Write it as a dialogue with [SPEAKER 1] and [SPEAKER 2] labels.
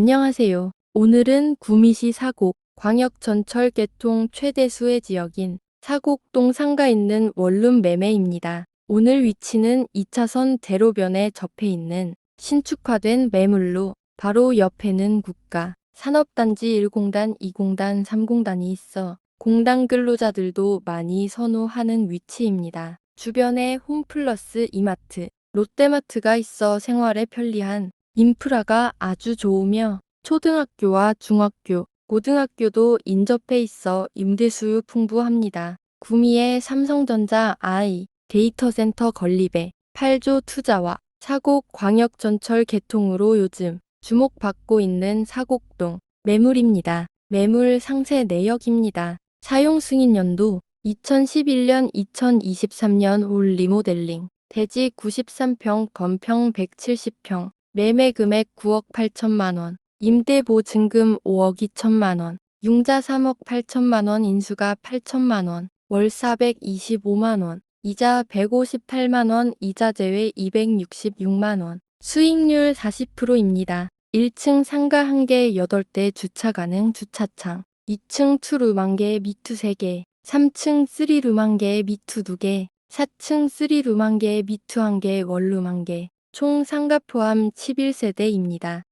[SPEAKER 1] 안녕하세요. 오늘은 구미시 사곡 광역전철 개통 최대 수혜 지역인 사곡동 상가 있는 원룸 매매입니다. 오늘 위치는 2차선 대로변에 접해 있는 신축화된 매물로 바로 옆에는 국가 산업단지 1공단, 2공단, 3공단이 있어 공단 근로자들도 많이 선호하는 위치입니다. 주변에 홈플러스 이마트, 롯데마트가 있어 생활에 편리한 인프라가 아주 좋으며 초등학교와 중학교, 고등학교도 인접해 있어 임대수요 풍부합니다. 구미의 삼성전자 아이 데이터센터 건립에 8조 투자와 사곡 광역전철 개통으로 요즘 주목받고 있는 사곡동 매물입니다. 매물 상세 내역입니다. 사용 승인 연도 2011년 2023년 올 리모델링 대지 93평 건평 170평 매매 금액 9억 8천만 원 임대 보증금 5억 2천만 원 융자 3억 8천만 원 인수가 8천만 원 월 425만 원 이자 158만 원 이자 제외 266만 원 수익률 40%입니다. 1층 상가 1개 8대 주차 가능 주차창 2층 투룸 1개 미투 3개 3층 3룸 1개 미투 2개 4층 3룸 1개 미투 1개 원룸 1개 총 상가 포함 11세대입니다.